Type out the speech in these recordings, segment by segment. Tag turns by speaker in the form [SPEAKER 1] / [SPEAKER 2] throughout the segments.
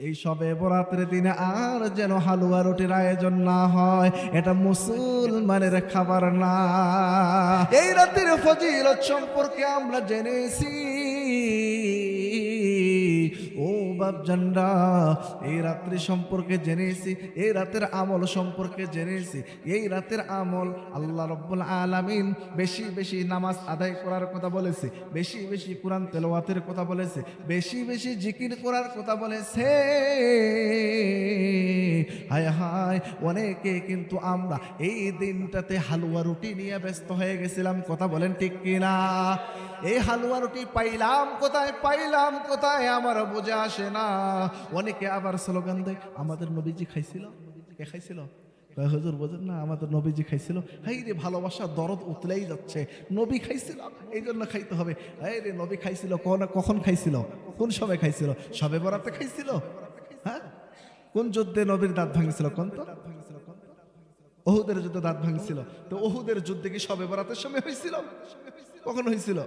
[SPEAKER 1] এই সবে বরাতের দিনে আর যেন হালুয়া রুটির আয়োজন না হয়, এটা মুসলমানের খাবার না। এই রাতের ফজিলত সম্পর্কে আমরা জেনেছি বাপজানরা এই রাত্রি সম্পর্কে জেনেছি, এই রাতের আমল সম্পর্কে জেনেছি। এই রাতের আমল আল্লাহ রব্বুল আলামিন বেশি বেশি নামাজ আদায় করার কথা বলেছে, বেশি বেশি কোরআন তেলোয়াতের কথা বলেছে, বেশি বেশি জিকির করার কথা বলেছে। অনেকে কিন্তু আমরা এই দিনটাতে হালুয়া রুটি নিয়ে ব্যস্ত হয়ে গেছিলাম, কথা বলেন ঠিক কিনা? এই হালুয়া রুটি পাইলাম কোথায়? পাইলাম কোথায়? আমার বোঝা আসে না। অনেকে আবার স্লোগান দেয়, আমাদের নবীজি খাইছিল? কে খাইছিল? হুজুর বোঝেন না, আমাদের নবীজি খাইছিল। হাই রে, ভালোবাসা দরদ উতলেই যাচ্ছে। নবী খাইছিল? এই জন্য খাইতে হবে। এই রে, নবী খাইছিল কখন খাইছিল? কোন সময় খাইছিল? সবে বরাতে খাইছিল? কোন যুদ্ধে নবীর দাঁত ভাঙছিল কোন তো? ওহুদের যুদ্ধে দাঁত ভাঙছিল। তো ওহুদের যুদ্ধে কি সবে বরাতের সময় হয়েছিল? কখন হয়েছিল?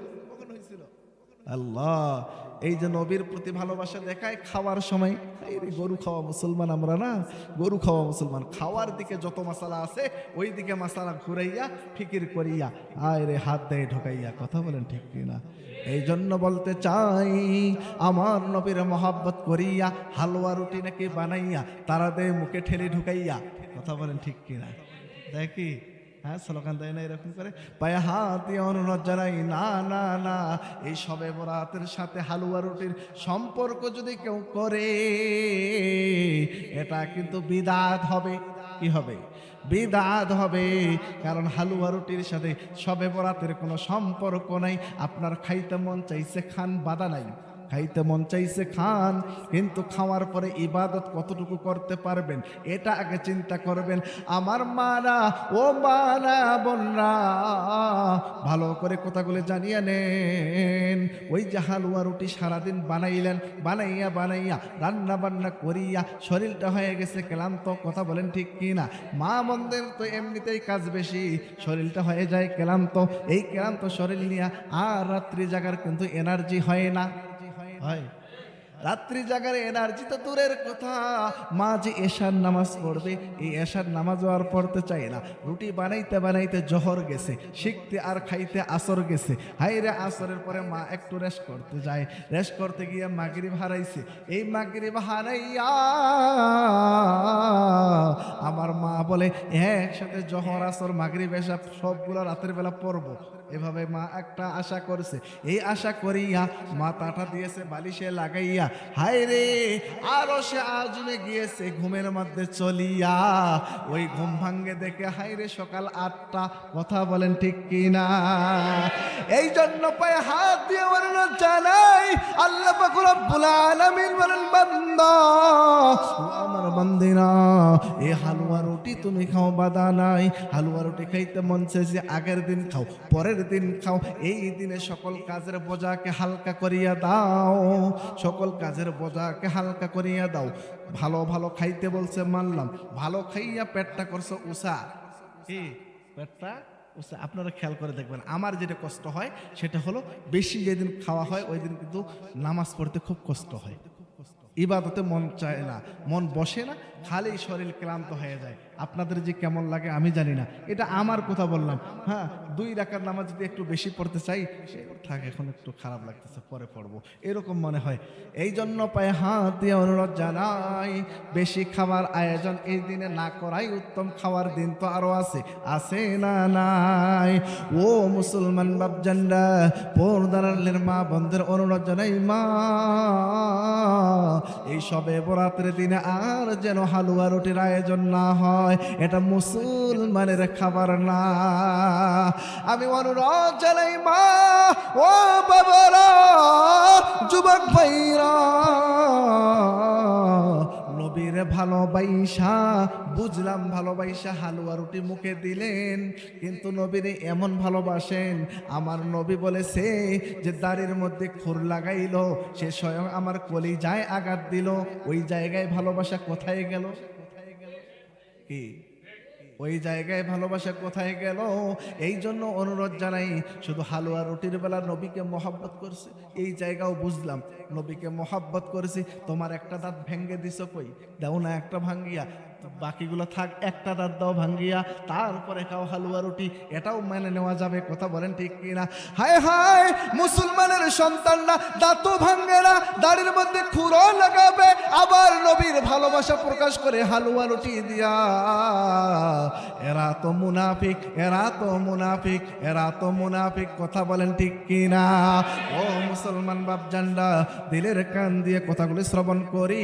[SPEAKER 1] আল্লাহ এই যে নবীর প্রতি ভালোবাসা দেখায় খাওয়ার সময় রে গরু খাওয়া মুসলমান আমরা না? গরু খাওয়া মুসলমান। খাওয়ার দিকে যত মশালা আছে ওই দিকে মশালা ঘুরাইয়া, ফিকির করিয়া, আয় রে হাত দেয় ঢোকাইয়া। কথা বলেন ঠিক কিনা? এই জন্য বলতে চাই, আমার নবীর মহাব্বত করিয়া, হালুয়া রুটি নাকি বানাইয়া, তারা দেয় মুখে ঠেলে ঢুকাইয়া। কথা বলেন ঠিক কিনা? দেখি। হ্যাঁ স্লোগান দেয় না এরকম করে? পায়ে হাত অনুরোধ জানাই, না না না, এই সবে বরাতের সাথে হালুয়া রুটির সম্পর্ক যদি কেউ করে, এটা কিন্তু বিদাত হবে। কি হবে? বিদাত হবে, কারণ হালুয়া রুটির সাথে সবে বরাতের কোনো সম্পর্ক নাই। আপনার খাইতে মন চাইছে, খান বাধা নাই। খাইতে মন চাইছে খান, কিন্তু খাওয়ার পরে ইবাদত কতটুকু করতে পারবেন, এটা আগে চিন্তা করবেন। আমার মারা, ও মারা বোনরা, ভালো করে কথাগুলো জানিয়ে নেন। ওই যে হালুয়া রুটি সারাদিন বানাইলেন, বানাইয়া বানাইয়া, রান্না বান্না করিয়া, শরীরটা হয়ে গেছে ক্লান্ত, কথা বলেন ঠিক কি না মা বন্ধের তো এমনিতেই কাজ বেশি, শরীরটা হয়ে যায় ক্লান্ত। এই ক্লান্ত শরীর নিয়ে আর রাত্রি জাগার কিন্তু এনার্জি হয় না। হয় রাত্রি জাগার এনার্জি তো দূরের কথা। মা যে এশার নামাজ পড়বে, এই এশার নামাজও আর পড়তে চায় না। রুটি বানাইতে বানাইতে জহর গেছে, শিখতে আর খাইতে আসর গেছে। হাই রে আসরের পরে মা একটু রেস্ট করতে যায়। রেস্ট করতে গিয়ে মাগরিব হারাইছে। এই মাগরিব হারাইয়া আমার মা বলে হ্যাঁ একসাথে জহর, আসর, মাগরিব এসা সবগুলো রাতের বেলা পড়ব। এভাবে মা একটা আশা করছে। এই আশা করিয়া মা তাটা দিয়েছে, বালিশে লাগাইয়া, হায় রে, আরও সে আজমে গিয়েছে ঘুমের মধ্যে চলিয়া। ওই ঘুম ভাঙ্গে দেখে, হায় রে, সকাল আটটা। কথা বলেন ঠিক কিনা? এই জন্য পায়ে হাত দিয়ে বলেন, জানাই, আল্লাহ আলামিন বলেন, বান্দা আমার বান্দিনা এই হালুয়া রুটি তুমি খাও, বাদা নাই। হালুয়া রুটি খাইতে মন চাইছে আগের দিন খাও, পরের দিন খাও। এই দিনে সকল কাজের বোঝাকে হালকা করিয়া দাও। সকল কাজের বোঝাকে হালকা করিয়া দাও। ভালো ভালো খাইতে বলছে, মানলাম। ভালো খাইয়া পেটটা করছে উষা। কি? পেটটা উষা। আপনারা খেয়াল করে দেখবেন, আমার যেটা কষ্ট হয়, সেটা হলো বেশি যেদিন খাওয়া হয়, ওই দিন কিন্তু নামাজ পড়তে খুব কষ্ট হয়। ইবাদতে মন চায় না, মন বসে না খালি শরীর ক্লান্ত হয়ে যায়। আপনাদের যে কেমন লাগে আমি জানি না। এটা আমার কথা বললাম। হ্যাঁ দুই রাকার নামাজ যদি একটু বেশি পড়তে চাই, সে থাক, এখন একটু খারাপ লাগতেছে, পরে পড়ব। এরকম মনে হয়। এই জন্য পায়ে হাত দিয়ে অনুরোধ জানাই, বেশি খাবার আয়োজন এই দিনে না করাই উত্তম খাওয়ার দিন তো আরও আছে। আছে না নাই? ও মুসলমান বাপজানরা পর্দারের মা বন্ধের অনুরোধ জানাই, মা এই সবে বরাতের দিনে আর যেন হালুয়া রুটির আয়োজন না হয়, এটা মুসলমানের খাবার না। আমি অনুরোধ জানাই মা, ও বাবারা, যুবক ভাইরা ভালোবাইসা বুঝলাম ভালোবাইসা হালুয়া রুটি মুখে দিলেন, কিন্তু নবীরে এমন ভালোবাসেন, আমার নবী বলেছে যে দাঁড়ির মধ্যে খুর লাগাইল, সে স্বয়ং আমার কলি যায় আঘাত দিল, ওই জায়গায় ভালোবাসা কোথায় গেল? কি? ওই জায়গায় ভালোবাসা কোথায় গেল? এই জন্য অনুরোধ জানাই, শুধু হালুয়া রুটির বেলা নবীকে মহাব্বত করছে, এই জায়গাও বুঝলাম। নবীকে মহাব্বত করেছি, তোমার একটা দাঁত ভেঙ্গে দিছ কই? দাও না একটা ভাঙ্গিয়া বাকিগুলো থাক, একটা দাঁত দাও ভাঙ্গিয়া, তারপরে খাও হালুয়া রুটি, এটাও মেনে নেওয়া যাবে, কথা বলেন ঠিক কিনা? হায় হায় মুসলমানের সন্তানরা দাঁতও ভাঙবে না, দাড়ির মধ্যে খুঁড়ো লাগাবে, আবার নবীর ভালোবাসা প্রকাশ করে হালুয়া রুটি দিয়া। এরা তো মুনাফিক, এরা তো মুনাফিক, এরা তো মুনাফিক, কথা বলেন ঠিক কিনা? ও মুসলমান বাপজান্ডা দিলের কান দিয়ে কথাগুলি শ্রবণ করি।